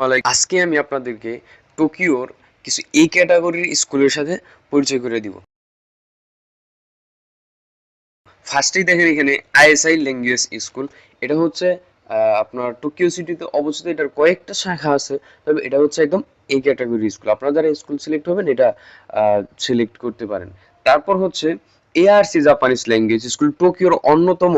আজকে আমি আপনাদেরকে টোকিওর কিছু এ ক্যাটাগরির স্কুলের সাথে পরিচয় করে দিব। ফার্স্টেই দেখেন এখানে আইএসআই ল্যাঙ্গুয়েজ স্কুল এটা হচ্ছে আপনার টোকিও সিটিতে অবস্থিত। এটার কয়েকটা শাখা আছে, তবে এটা হচ্ছে একদম এ ক্যাটাগরি স্কুল আপনারা যারা স্কুল সিলেক্ট হবেন, এটা সিলেক্ট করতে পারেন। তারপর হচ্ছে A R C Japanese language school টোকিওর অন্যতম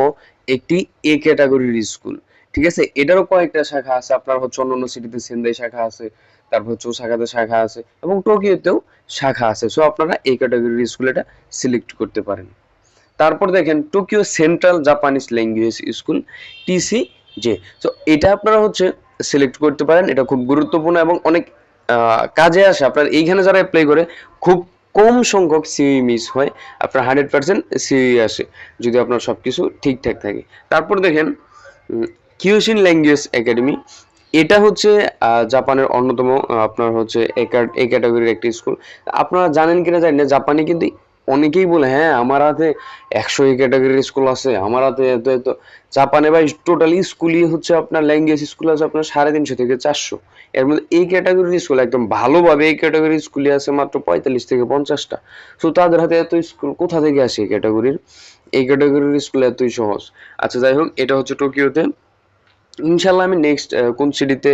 একটি এ ক্যাটাগরির স্কুল ঠিক আছে? এটারও কয়েকটা শাখা আছে, আপনার হচ্ছে অন্য অন্য সিটিতে সেন্দাই শাখা আছে, তারপর হচ্ছে ওসাকাতে শাখা আছে এবং টোকিওতেও শাখা আছে। সো আপনারা এই ক্যাটাগরির স্কুল এটা সিলেক্ট করতে পারেন। তারপর দেখেন Tokyo Central Japanese language school T C J so এটা আপনারা হচ্ছে সিলেক্ট করতে পারেন, এটা খুব গুরুত্বপূর্ণ এবং অনেক কাজে আসে। আপনার এইখানে যারা অ্যাপ্লাই করে, খুব কম সংখ্যক সিই মিস হয়, আপনার হান্ড্রেড পার্সেন্ট সিই আসে, যদি আপনার সব কিছু ঠিকঠাক থাকে। তারপর দেখেন কিউশিন ল্যাঙ্গুয়েজ একাডেমি এটা হচ্ছে জাপানের অন্যতম আপনার হচ্ছে এই ক্যাটাগরির একটি স্কুল আপনারা জানেন কিনা জানেন না, জাপানে কিন্তু অনেকেই বলে হ্যাঁ আমার হাতে একশো এই ক্যাটাগরির স্কুল আছে, আমার হাতে এত এত। জাপানে ভাই টোটালি স্কুলই হচ্ছে আপনার ল্যাঙ্গুয়েজ স্কুল আছে আপনার সাড়ে তিনশো থেকে চারশো। এর মধ্যে এই ক্যাটাগরির স্কুল একদম ভালোভাবে এই ক্যাটাগরির স্কুলে আছে মাত্র পঁয়তাল্লিশ থেকে পঞ্চাশটা। সো তাদের হাতে এত স্কুল কোথা থেকে আসে এই ক্যাটাগরির এই ক্যাটাগরির স্কুল এতই সহজ। আচ্ছা যাই হোক, এটা হচ্ছে টোকিওতে। ইনশাল্লাহ আমি নেক্সট কোন সিটিতে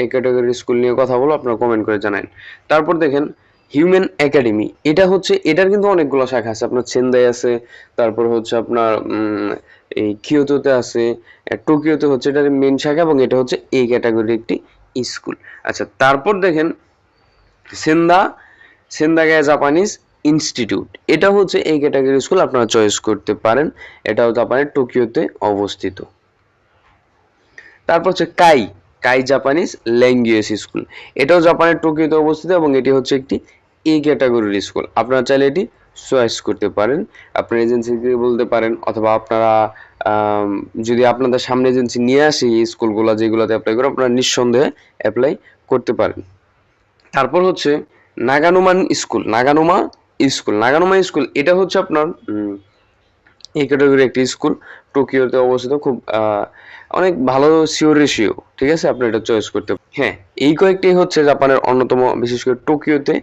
এই ক্যাটাগরির স্কুল নিয়ে কথা বলব, আপনারা কমেন্ট করে জানান। তারপর দেখেন হিউম্যান একাডেমি এটা হচ্ছে, এটার কিন্তু অনেকগুলো শাখা আছে। আপনার চেন্দাই আছে, তারপর হচ্ছে আপনার এই কিয়োতোতে আছে টোকিওতে হচ্ছে, এটার মেন শাখা এবং এটা হচ্ছে এই ক্যাটাগরির একটি স্কুল আচ্ছা তারপর দেখেন সেন্দা সেন্দাগায়া জাপানিজ ইনস্টিটিউট এটা হচ্ছে এই ক্যাটাগরি স্কুল আপনারা চয়েস করতে পারেন। এটাও জাপানের টোকিওতে অবস্থিত। তারপর হচ্ছে Kai Kai Japanese language school এটাও জাপানের টোকিওতে অবস্থিত এবং এটি হচ্ছে একটি এ ক্যাটাগরির স্কুল আপনারা চাইলে এটি চয়েস করতে পারেন। আপনার এজেন্সিকে বলতে পারেন অথবা আপনারা যদি আপনাদের সামনে এজেন্সি নিয়ে আসে এই স্কুলগুলো যেগুলোতে অ্যাপ্লাই করে আপনারা নিঃসন্দেহে অ্যাপ্লাই করতে পারেন। তারপর হচ্ছে নাগানুমান school Naganuma school Naganuma school এটা হচ্ছে আপনার এই একটি স্কুল টোকিওতে অবস্থিত, খুব অনেক ভালো সিওর রেশিও ঠিক আছে? আপনি এটা চয়েস করতে হ্যাঁ এই কয়েকটি হচ্ছে জাপানের অন্যতম, বিশেষ করে টোকিওতে।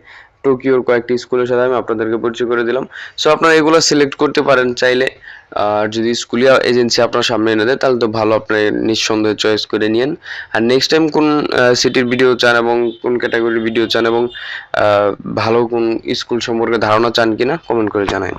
টোকিওর কয়েকটি স্কুলের সাথে আমি আপনাদেরকে পরিচয় করে দিলাম। সো আপনারা এগুলো সিলেক্ট করতে পারেন চাইলে। আর যদি স্কুলিয়া এজেন্সি আপনার সামনে এনে দেয়, তাহলে তো ভালো, আপনি নিঃসন্দেহে চয়েস করে নিন আর নেক্সট টাইম কোন সিটির ভিডিও চান এবং কোন ক্যাটাগরির ভিডিও চান এবং ভালো কোন স্কুল সম্পর্কে ধারণা চান কিনা কমেন্ট করে জানাই